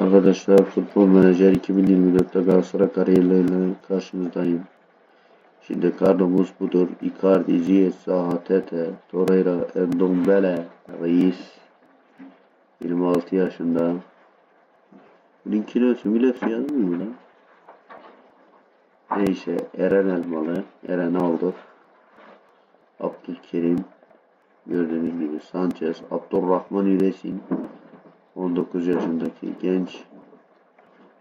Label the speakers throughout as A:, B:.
A: Arkadaşlar Futbol Menajer 2024'te Galatasaray kariyerleriyle karşınızdayım. Şimdi kadromuz budur. Icardi, Ziyech, Zaha, Torreira, Endombele, Reis. 26 yaşında. Bunun kilosu milosu yazmıyor mu lan? Neyse Eren Elmalı. Eren aldık. Abdülkerim. Gördüğünüz gibi Sanchez, Abdurrahman Üresin. 19 yaşındaki genç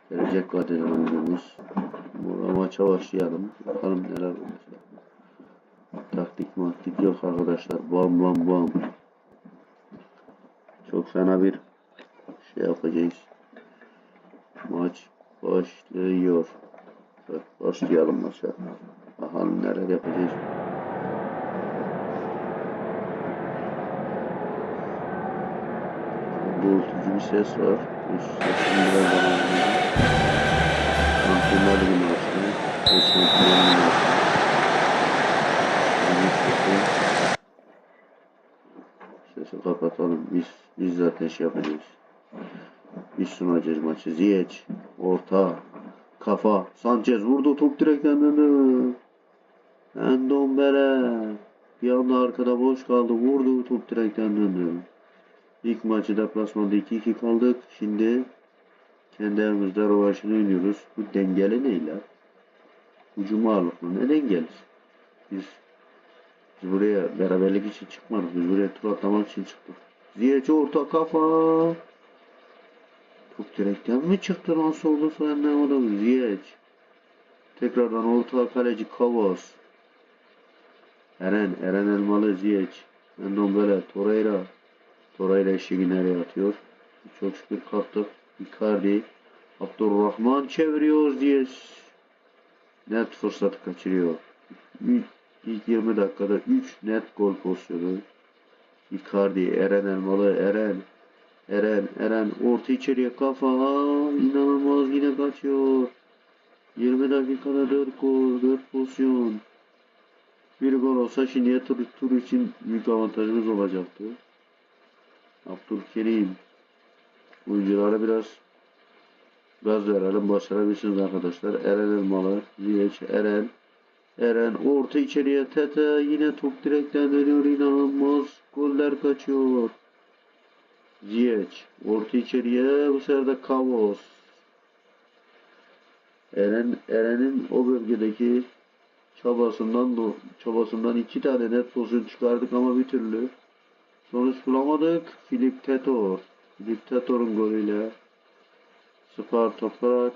A: gelecek vadeli oyuncumuz. Bu maça başlayalım. Bakalım neler olacak. Taktik maktik yok arkadaşlar. Bam bam bam. Çok fena bir şey yapacağız. Maç başlıyor. Başlayalım maça. Bakalım neler yapacağız. Boğultucu bir ses var. Bu sesin biraz Şampiyonlar Ligi maçı. Ve Şampiyonlar Ligi maçı. Müzik sesi. Sesi kapatalım. Biz, biz zaten şey yapacağız. Biz sunacağız maçı. Ziyech. Orta. Kafa. Sanchez vurdu. Top direkten döndü. Endombele. Bir anda arkada boş kaldı. Vurdu. Top direkten döndü. İlk maçı deplasmanda 2-2 kaldık. Şimdi kendi evimizde rövaşını oynuyoruz. Bu dengeli ne la? Hücum ağırlıklı. Ne dengeli? Biz, biz buraya beraberlik için çıkmadık. Biz buraya tur atlamak için çıktık. Ziyech orta kafa. Top direkten mi çıktı? Nasıl oldu ne oldu? Ziyech. Tekrardan orta kaleci Kavas. Eren, Eren Elmalı Ziyech. Endombele, Torreira. Torayla eşeği nereye atıyor? Çok şükür kaptık. Icardi. Abdurrahman çeviriyor diye net fırsatı kaçırıyor. İlk, ilk 20 dakikada 3 net gol pozisyonu. Icardi, Eren Elmalı, Eren. Eren, Eren orta içeriye kafa. inanılmaz yine kaçıyor. 20 dakikada 4 gol, 4 pozisyon. Bir gol olsa şimdiye tur, tur için büyük avantajımız olacaktı. Abdülkerim oyunculara biraz gaz verelim başarabilsiniz arkadaşlar. Eren Elmalı, Ziyech, Eren Eren orta içeriye Tete yine top direkten dönüyor inanılmaz goller kaçıyor. Ziyech orta içeriye bu sefer de Kavos. Eren Eren'in o bölgedeki çabasından çabasından iki tane net pozisyon çıkardık ama bir türlü Sonuç bulamadık. Filip Tetor. Filip Tetor'un golüyle Spar Toprak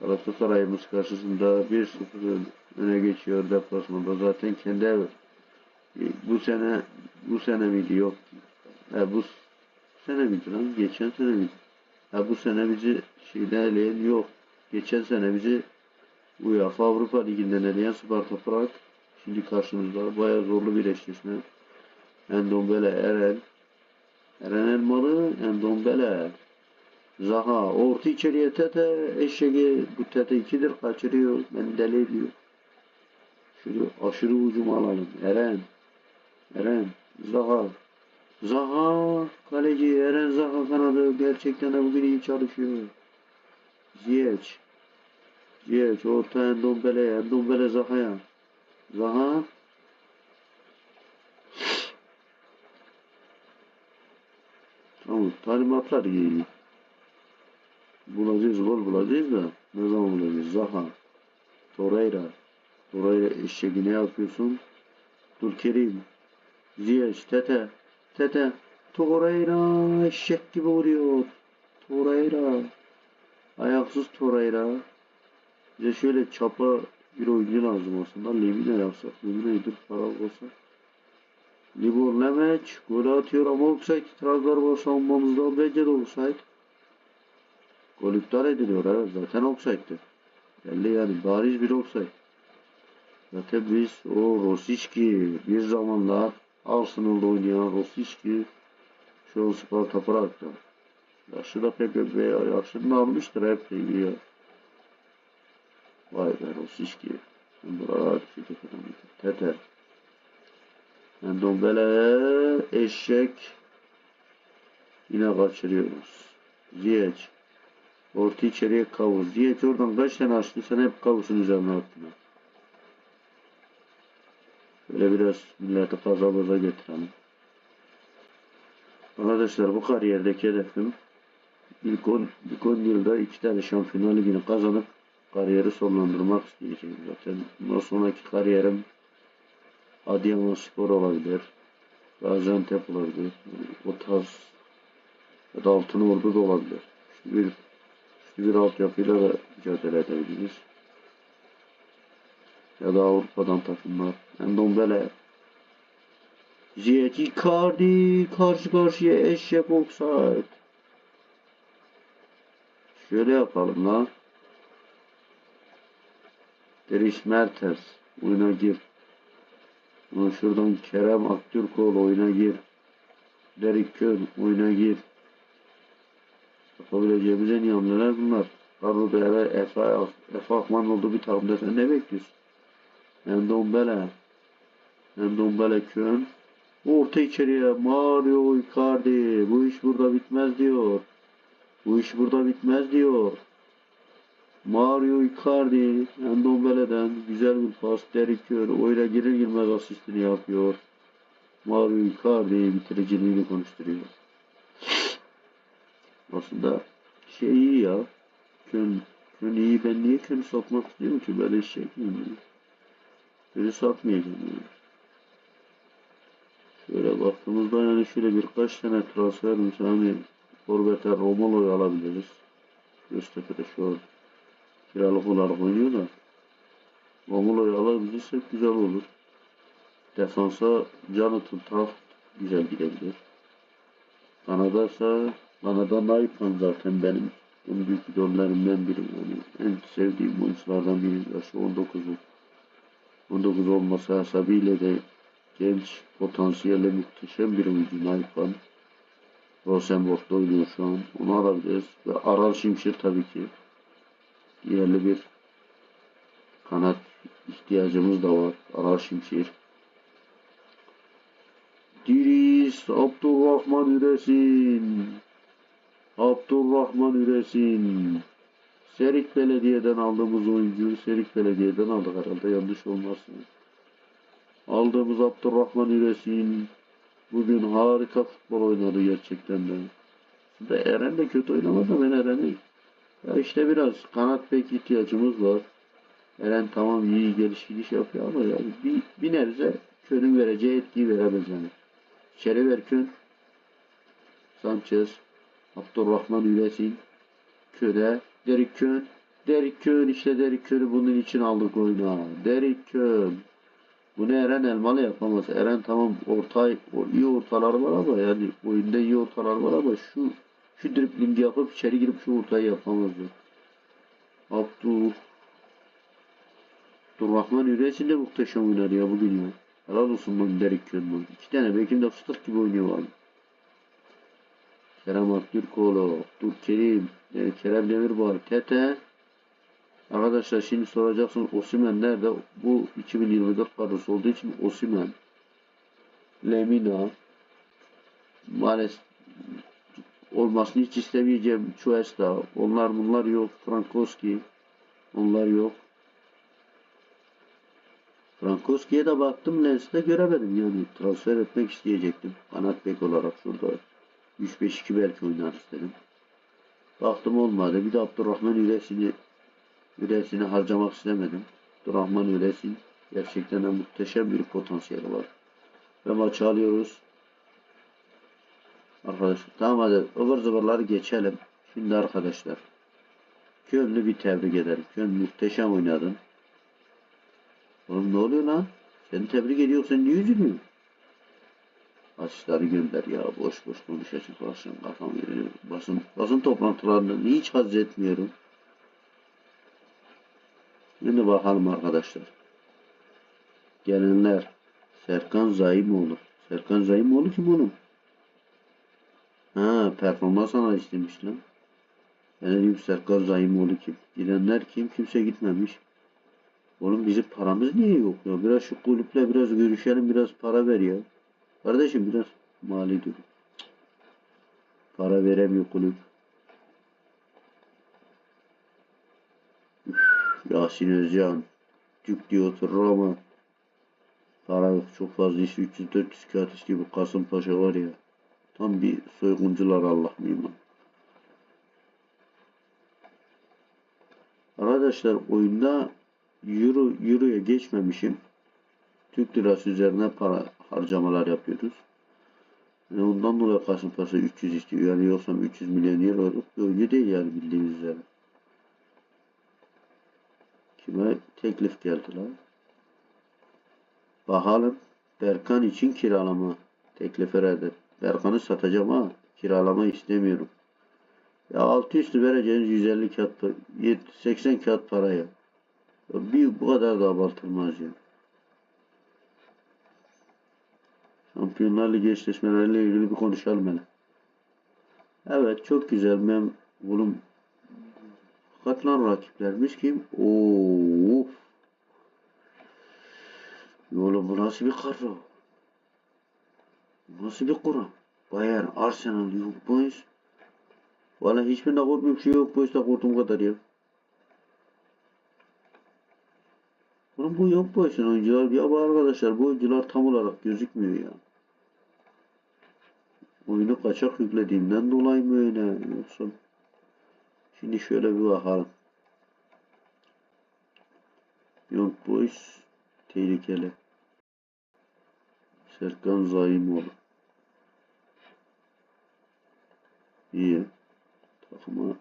A: Galatasaray'ımız karşısında 1-0 öne geçiyor deplasmanda. Zaten kendi ev. Bu sene bu sene miydi? Yok. Ha, bu sene miydi lan? Geçen sene miydi? Ha, bu sene bizi şeyden eleyen yok. Geçen sene bizi UEFA Avrupa Ligi'nden eleyen Sparta Prag şimdi karşımızda bayağı zorlu bir eşleşme. Endombele Eren. Eren Elmalı Endombele. Zaha orta içeriye Tete eşeği bu Tete ikidir kaçırıyor. Beni deli ediyor. Aşırı ucum alalım. Eren. Eren. Zaha. Zaha. Kaleci Eren Zaha kanadı. Gerçekten de bugün iyi çalışıyor. Ziyech. Ziyech orta Endombele. Endombele Zaha'ya. Zaha. Tamam talimatlar iyi. Bulacağız gol bulacağız da ne zaman bulacağız? Zaha. Torreira. Torreira eşeği ne yapıyorsun? Abdülkerim. Ziyech. Tete. Tete. Torreira eşek gibi vuruyor. Torreira. Ayaksız Torreira. Bize şöyle çapa bir oyuncu lazım aslında. Lemine yapsak. Lemine'dir para olsa. Libor Lemeç golü atıyor ama itirazlar var savunmamızda. Bence de offside. Gol iptal ediliyor evet zaten offside'di. Belli yani bariz bir offside. Zaten biz o Rosicki bir zamanlar Arsenal'da oynayan Rosicki şu an Sparta Prag'da. Yaşı da veya yaşını almıştır hep ya. Vay be Rosicki. Bırak Tete. Endombele eşek Yine kaçırıyoruz. Ziyech. Orta içeriye kavur. Ziyech oradan kaç tane açtı? Sen hep kavursun üzerine attın. Böyle biraz milleti kaza baza getirelim. Arkadaşlar bu kariyerdeki hedefim ilk 10, ilk 10 yılda iki tane şampiyonlar ligini kazanıp kariyeri sonlandırmak isteyeceğim zaten. Bundan sonraki kariyerim Spor olabilir. Gaziantep olabilir. O tarz ya da Altın Ordu da olabilir. İşte bir, işte bir altyapıyla da mücadele edebiliriz. Ya da Avrupa'dan takımlar. Endombele. Ziyech Icardi karşı karşıya eşek offside. Şöyle yapalım la. Dries Mertens oyuna gir. Ulan şuradan Kerem Aktürkoğlu oyuna gir. Derek Kön oyuna gir. Yapabileceğimiz en iyi hamleler bunlar. Kadroda eve Efe, Efe olduğu bir takımda sen ne bekliyorsun? Endombele. Endombele Kön. Orta içeriye Mario Icardi. Bu iş burada bitmez diyor. Bu iş burada bitmez diyor. Mario Icardi Endombele'den güzel bir pas Derrick oyuna girer girmez asistini yapıyor. Mario Icardi bitiriciliğini konuşturuyor. Aslında şey iyi ya. Kön, kön iyi. Ben niye könü satmak istiyorum ki? Böyle şey miyim? Könü satmayacağım yani. Şöyle baktığımızda yani şöyle birkaç tane transfer mesela hani Forvet'e Romolo'yu alabiliriz. Göztepe'de şu an kiralık olarak oynuyor da Romolo'yu alabilirsek güzel olur. Defansa Jonathan Taft güzel gidebilir. Kanada ise Kanada Naipan zaten benim en büyük idollerimden biri. Yani en sevdiğim oyunculardan biri. Yaşı 19 19 olması hasebiyle de genç, potansiyeli muhteşem bir oyuncu Naipan. Rosenborg'da oynuyor şu an. Onu alabiliriz. Ve Aral Şimşir tabii ki. Yerli bir kanat ihtiyacımız da var. Aral Şimşir. Diriz Abdurrahman Üresin. Abdurrahman Üresin. Serik Belediye'den aldığımız oyuncu Serik Belediye'den aldık herhalde yanlış olmasın. Aldığımız Abdurrahman Üresin bugün harika futbol oynadı gerçekten de. Eren de kötü oynamadı ben Eren'i. Ya işte biraz kanat bek ihtiyacımız var. Eren tamam iyi geliş gidiş yapıyor ama yani bir, bir nebze Kön'ün vereceği etkiyi veremez yani. İçeri ver. Sanchez. Abdurrahman Üresin. Kön'e. Derik Kön. Derik Kön işte Derik Kön'ü bunun için aldık oyuna. Derik Kön. Bunu Eren Elmalı yapamaz. Eren tamam ortay, iyi ortalar var ama yani oyunda iyi ortalar var ama şu şu driblingi yapıp içeri girip şu ortayı yapamaz. ya. Abdul Abdurrahman Üresin de muhteşem oynar ya bugün ya. Helal olsun lan Derek Könman. İki tane belki de fıstık gibi oynuyor abi. Kerem Aktürkoğlu, Abdülkerim, yani Kerem Demirbay, Tete. Arkadaşlar şimdi soracaksınız Osimen nerede? Bu 2024 kadrosu olduğu için Osimen, Lemina, maalesef olmasını hiç istemeyeceğim Chuesta. Onlar bunlar yok. Frankowski. Onlar yok. Frankowski'ye de baktım Lens'te göremedim yani transfer etmek isteyecektim. Kanat bek olarak şurada 3-5-2 belki oynar istedim. Baktım olmadı. Bir de Abdurrahman Üresini Üresini harcamak istemedim. Abdurrahman Üresin gerçekten de muhteşem bir potansiyeli var. Ve maçı alıyoruz. Arkadaşlar tamam hadi ıvır zıvırları geçelim. Şimdi arkadaşlar Köln'ü bir tebrik ederim. Köln muhteşem oynadın. Oğlum ne oluyor lan? Seni tebrik ediyorsun niye üzülüyorsun? Açışları gönder ya boş boş konuşasın basın kafam veriyor. Basın, basın toplantılarında hiç haz etmiyorum. Şimdi bakalım arkadaşlar. Gelenler Serkan Zaimoğlu. Serkan Zaimoğlu kim oğlum? Ha performans analistiymiş lan. Ben de diyeyim Serkan Zaimoğlu kim? Gidenler kim? Kimse gitmemiş. Oğlum bizim paramız niye yok ya? Biraz şu kulüple biraz görüşelim, biraz para ver ya. Kardeşim biraz mali durum. Para veremiyor kulüp. Yasin Özcan. Dük diye oturur ama para yok. Çok fazla iş. 300-400 kağıt istiyor bu Kasımpaşa var ya. Tam bir soyguncular Allah mıyım Arkadaşlar oyunda Euro, Euro'ya geçmemişim. Türk lirası üzerine para harcamalar yapıyoruz. Yani ondan dolayı Kasımpaşa 300 istiyor. Yani yoksa 300 milyon euroluk bir oyuncu değil yani bildiğiniz üzere. Kime teklif geldi lan? Bakalım. Berkan için kiralama teklifi reddet. Berkan'ı satacağım ha. Kiralama istemiyorum. Ya altı üstü vereceğiniz 150 kağıt, pa- yet- 80 kağıt paraya. Ya Bir bu kadar da abartılmaz ya. Şampiyonlar Ligi eşleşmeleriyle ilgili bir konuşalım hele. Evet çok güzel. Ben bunun katılan rakiplermiş kim? Oo. Oğlum bu nasıl bir kadro? Nasıl bir kura? Bayern, Arsenal, Young Boys. Valla hiçbirinde korkmuyorum şey yok. Boys'ta korktuğum kadar ya. Oğlum bu yok Boys'un oyuncular. Ya bu arkadaşlar bu oyuncular tam olarak gözükmüyor ya. Oyunu kaçak yüklediğimden dolayı mı öyle yoksa Şimdi şöyle bir bakalım. Young Boys tehlikeli. Serkan Zaimoğlu. İyi. Takıma.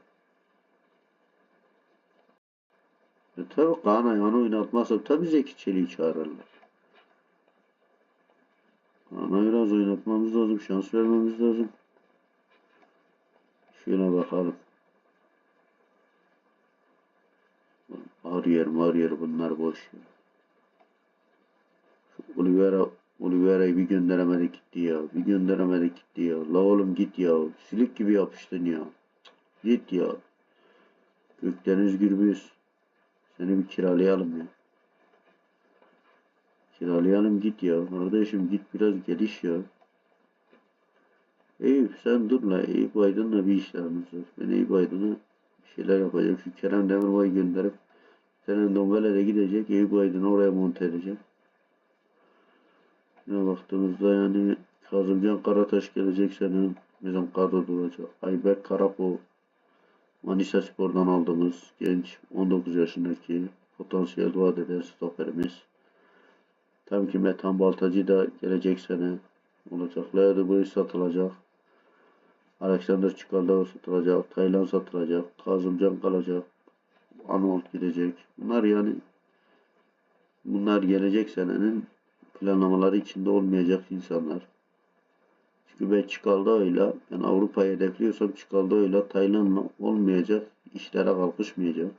A: E tabi Kaan Ayhan'ı oynatmazsa tabi Zeki Çelik'i çağırırlar. Kaan'a biraz oynatmamız lazım. Şans vermemiz lazım. Şöyle bakalım. Ariyer Mariyer bunlar boş. Şu Oliveira Oliveira'yı bir gönderemedik gitti ya. Bir gönderemedik gitti ya. La oğlum git ya. Silik gibi yapıştın ya. Git ya. Gökdeniz Gürbüz. Seni bir kiralayalım ya. Kiralayalım git ya. Kardeşim git biraz geliş ya. Eyüp sen dur la. Eyüp Aydın'la bir işlerimiz var. Ben Eyüp Aydın'a bir şeyler yapacağım. Şu Kerem Demirbay'ı gönderip senin Dombele de gidecek. Eyüp Aydın'ı oraya monte edeceğim. Ne baktığımızda yani Kazımcan Karataş gelecek senin bizim kadroda olacak. Ayberk Karapo Manisa Spor'dan aldığımız genç 19 yaşındaki potansiyel vaat eden stoperimiz. Tabii ki Metan Baltacı da gelecek sene olacak. Leo bu satılacak. Alexander Çikaldao satılacak. Taylan satılacak. Kazımcan kalacak. Arnold gidecek. Bunlar yani bunlar gelecek senenin planlamaları içinde olmayacak insanlar. Çünkü ben Çikaldao'yla ben Avrupa'yı hedefliyorsam Çikaldao'yla Taylan'la olmayacak. işlere kalkışmayacak.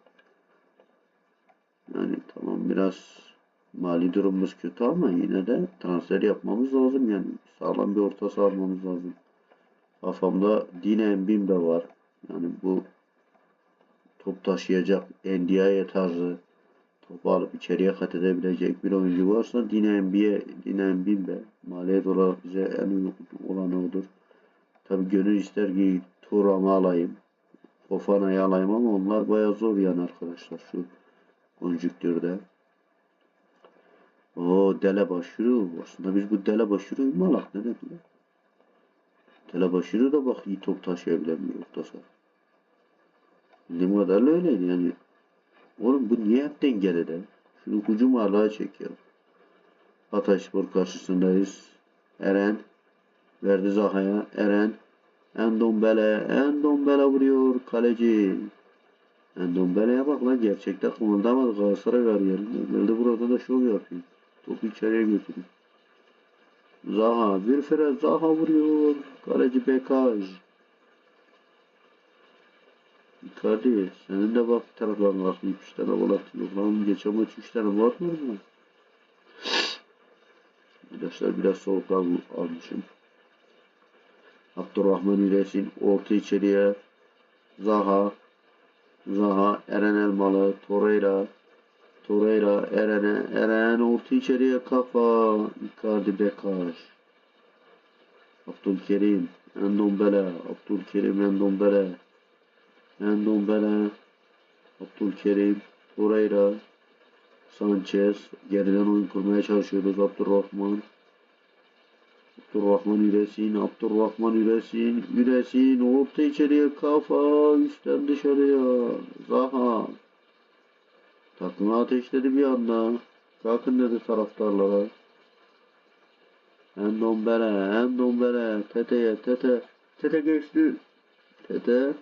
A: Yani tamam biraz mali durumumuz kötü ama yine de transfer yapmamız lazım yani. Sağlam bir orta saha almamız lazım. Kafamda Dine Mbimbe var. Yani bu top taşıyacak NDI'ye tarzı topu alıp içeriye kat edebilecek bir oyuncu varsa Dine Mbimbe maliyet olarak bize en uygun olan odur. Tabi gönül ister ki Turam'ı alayım. Fofana'yı alayım ama onlar bayağı zor yani arkadaşlar şu konjüktürde. O Dele Başuru. Aslında biz bu Dele Başuru'yu mu alak ne dediler? Dele Başuru da bak iyi top taşıyabilen bir orta saha. Bildiğim kadarıyla öyleydi yani. Oğlum bu niye hep dengelede? Şunu hücum ağırlığa çekiyor. Hatayspor karşısındayız. Eren verdi Zaha'ya. Eren Endombele Endombele vuruyor kaleci. Endombele'ye bak lan gerçekten kımıldamadı Galatasaray kariyerinde. Geldi burada da şov yapıyor. Topu içeriye götürüyor. Zaha bir fere Zaha vuruyor. Kaleci Bekaj. Icardi senin de bak tarafların kalkmış 3 tane gol atıyor. Lan geçen maç 3 tane atmadı mı? Arkadaşlar biraz soğuk al almışım. Abdurrahman İlesin orta içeriye Zaha Zaha Eren Elmalı Torreira Torreira Eren'e Eren orta içeriye kafa Icardi Bekaj Abdülkerim Endombele, Abdülkerim Endombele, Endombele, Abdülkerim, Torreira, Sanchez, geriden oyun kurmaya çalışıyoruz. Abdurrahman, Abdurrahman Üresin, Abdurrahman Üresin, Üresin, orta içeriye kafa, üstten dışarıya, Zaha. Takımı ateşledi bir anda. Kalkın dedi taraftarlara. Endombele, Endombele, Tete'ye, Tete, Tete geçti. Tete,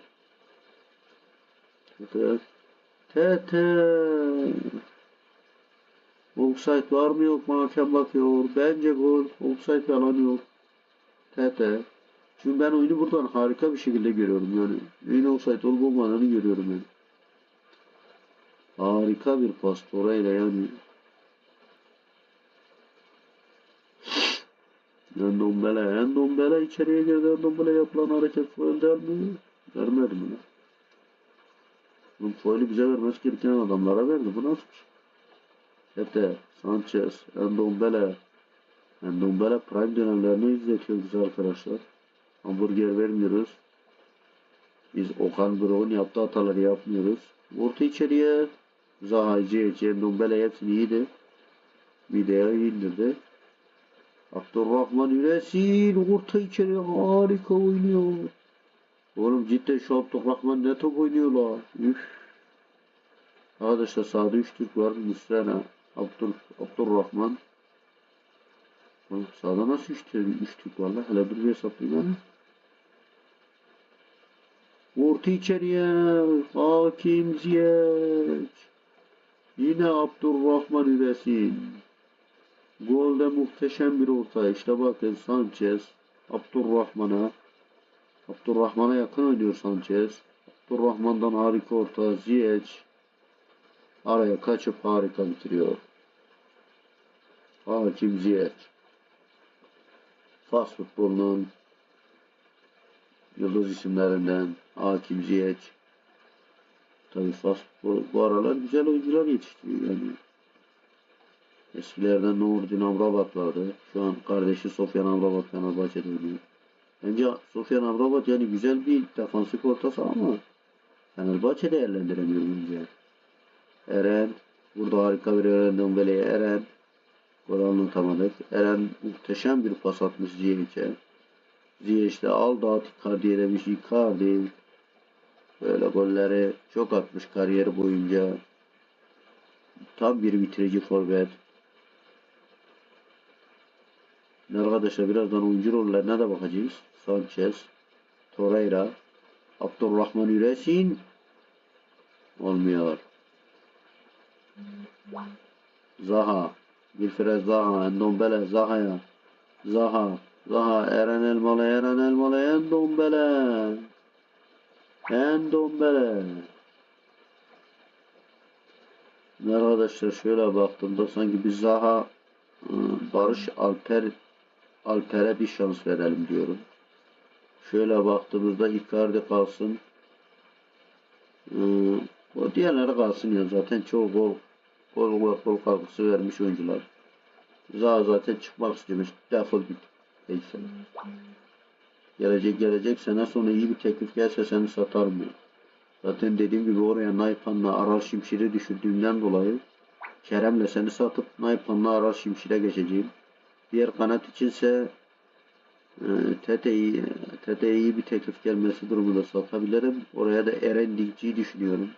A: Tete. Offside var mı yok mu hakem bakıyor. Bence gol. Offside falan yok. Tete. Çünkü ben oyunu buradan harika bir şekilde görüyorum yani. Yine offside olup olmadığını görüyorum yani. Harika bir pas orayla yani. Endombele, Endombele içeriye girdi. Endombele yapılan hareket der mi? Vermedi mi? Lan? Bu faulü bize vermesi gereken adamlara verdi. Bu nasıl bir şey? Tete, Sanchez, Endombele. Endombele prime dönemlerini izletiyor bize arkadaşlar. Hamburger vermiyoruz. Biz Okan Buruk'un yaptığı hataları yapmıyoruz. Orta içeriye Zaha, Ziyech, Endombele hepsini iyiydi. Videoya indirdi. Abdurrahman Üresin orta içeriye harika oynuyor. Oğlum cidden şu Abdurrahman ne top oynuyor la. Üf. Arkadaşlar sahada 3 Türk var. Muslera, Abdul, Abdurrahman. Oğlum sahada nasıl 3 Türk, üç Türk var la? Hele dur bir hesaplayayım ben. Orta içeriye Hakim Ziyech. Yine Abdurrahman Üresin. Golde muhteşem bir orta. İşte bakın Sanchez Abdurrahman'a Abdurrahman'a yakın oynuyor Sanchez. Abdurrahman'dan harika orta. Ziyech araya kaçıp harika bitiriyor. Hakim Ziyech. Fas futbolunun yıldız isimlerinden Hakim Ziyech. Tabii Fas futbol bu aralar güzel oyuncular yetiştiriyor yani. Eskilerden Nurdin Amrabat vardı. Şu an kardeşi Sofyan Amrabat Fenerbahçe'de oynuyor. Bence Sofyan Amrabat yani güzel bir defansif ortası ama Fenerbahçe değerlendiremiyor bence. Eren burada harika bir Eren'den böyle Eren gol anlatamadık. Eren muhteşem bir pas atmış Ziyech'e. Ziyech de aldı at Icardi'ye demiş Icardi. Böyle golleri çok atmış kariyeri boyunca. Tam bir bitirici forvet. Arkadaşlar birazdan oyuncu rollerine de bakacağız. Sanchez, Torreira, Abdurrahman Üresin olmuyor. Zaha, Wilfred Zaha, Endombele, Zaha'ya, Zaha, Zaha, Eren Elmalı, Eren Elmalı, Endombele, Endombele. Arkadaşlar şöyle baktığımda sanki bir Zaha, ıı, Barış Alper Alper'e bir şans verelim diyorum. Şöyle baktığımızda Icardi kalsın. Ee, o diğerleri kalsın ya zaten çoğu gol gol gol, gol katkısı vermiş oyuncular. Zaha zaten çıkmak istemiş. Defol git. Neyse. Gelecek gelecek sene sonra iyi bir teklif gelse seni satarım ya. Zaten dediğim gibi oraya Naypan'la Aral Şimşir'i düşürdüğümden dolayı Kerem'le seni satıp Naypan'la Aral Şimşir'e geçeceğim. Diğer kanat içinse e, TT'yi bir teklif gelmesi durumunda satabilirim. Oraya da Eren Dinkçi'yi düşünüyorum.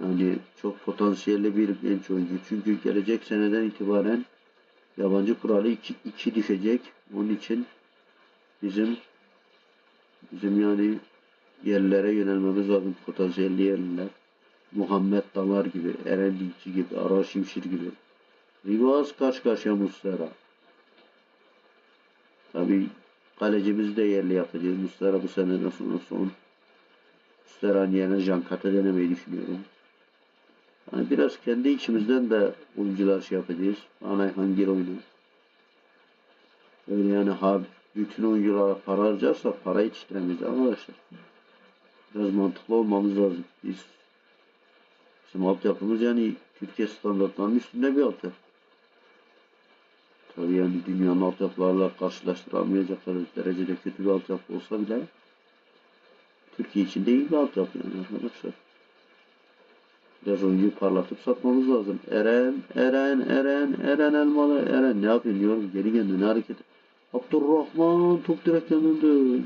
A: Yani çok potansiyelli bir genç oyuncu. Çünkü gelecek seneden itibaren yabancı kuralı 2, 2 düşecek. Onun için bizim bizim yani yerlere yönelmemiz lazım. Potansiyelli yerliler. Muhammed Damar gibi, Eren Dinkçi gibi, Arar Şimşir gibi. Rivas karşı karşıya Muslera. Tabii kalecimizi de yerli yapacağız. Muslera bu seneden sonra son. Muslera'nın yerine Jankat'ı denemeyi düşünüyorum. Yani biraz kendi içimizden de oyuncular şey yapacağız. Ana hangi oyunu. Öyle yani ha bütün oyunculara para harcarsak para yetiştiremeyiz arkadaşlar. Biraz mantıklı olmamız lazım. Biz bizim altyapımız yani Türkiye standartlarının üstünde bir altyapı. Tabii yani dünyanın altyapılarla karşılaştıramayacakları derecede kötü bir altyapı olsa bile Türkiye için de iyi bir altyapı yani arkadaşlar. Biraz oyuncuyu parlatıp satmamız lazım. Eren, Eren, Eren, Eren Elmalı, Eren ne yapıyorsun diyorum. Geri kendine hareket. Abdurrahman top direkten döndü.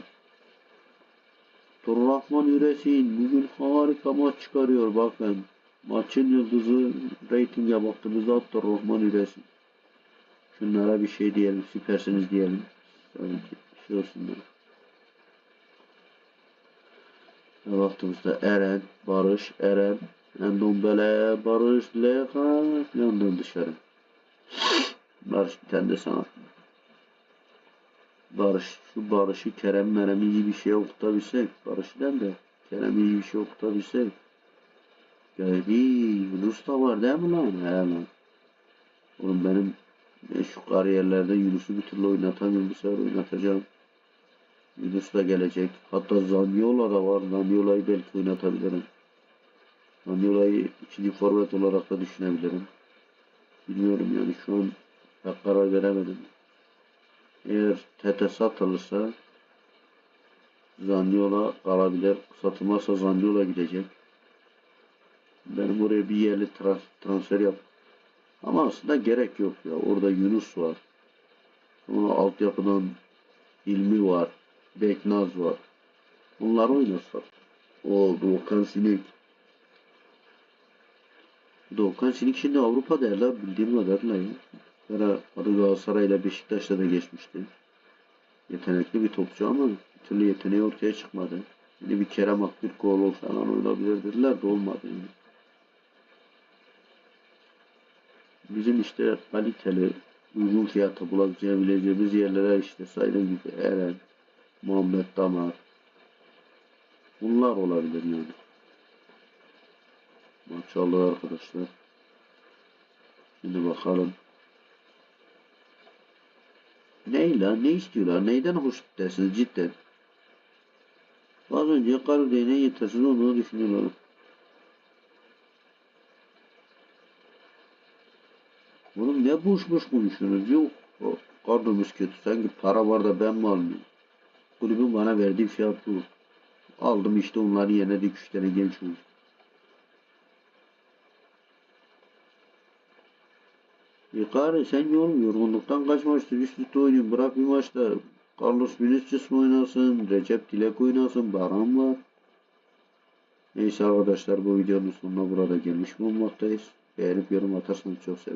A: Abdurrahman Üresin bugün harika maç çıkarıyor bakın. Maçın yıldızı reytinge baktığımızda Abdurrahman Üresin. Şunlara bir şey diyelim, süpersiniz diyelim. Sanki şey olsunlar. Baktığımızda Eren, Barış, Eren, Endombele, Barış, Leha, yandan dışarı. Barış bir tane de sana. Barış, şu Barış'ı Kerem Merem'i iyi bir şey okutabilsek, Barış'ı değil de Kerem'i iyi bir şey okutabilsek. Yani Yunus da var değil mi lan? He lan. Oğlum benim şu kariyerlerde Yunus'u bir türlü oynatamıyorum. Bu sefer oynatacağım. Yunus da gelecek. Hatta Zaniola da var. Zaniola'yı belki oynatabilirim. Zaniola'yı ikinci forvet olarak da düşünebilirim. Bilmiyorum yani şu an pek karar veremedim. Eğer Tete satılırsa Zaniola kalabilir. Satılmazsa Zaniola gidecek. Benim oraya bir yerli trans- transfer yap. Ama aslında gerek yok ya. Orada Yunus var. Sonra altyapıdan İlmi var. Beknaz var. Bunlar oynatsak. O Doğukan Sinik. Doğukan Sinik şimdi Avrupa'da ya bildiğim kadarıyla ya. Sonra adı Galatasaray'la Beşiktaş'ta da geçmişti. Yetenekli bir topçu ama bir türlü yeteneği ortaya çıkmadı. Şimdi bir Kerem Aktürkoğlu falan olabilir dediler de olmadı. Yani. Bizim işte kaliteli, uygun fiyata bulabileceğimiz yerlere işte saydığım gibi Eren, Muhammed Damar. Bunlar olabilir yani. Maşallah arkadaşlar. Şimdi bakalım. Ne lan? Ne istiyorlar? Neyden hoş dersiniz cidden? Az önce karı değneği yetersiz olduğunu düşünüyorlar. Oğlum ne boş boş konuşuyorsunuz? Yok. Kadromuz kötü. Sanki para var da ben mi almıyorum? Kulübün bana verdiği fiyat bu. Aldım işte onların yerine de 3 tane genç oyuncu. Yukarı sen yol yorgunluktan kaçmaçtı. Üst üste oynuyorsun. Bırak bir maçta. Carlos Vinicius mu oynasın? Recep Dilek oynasın. Baran var. Neyse arkadaşlar bu videonun sonuna burada gelmiş bulunmaktayız. Beğenip yorum atarsanız çok sevinirim.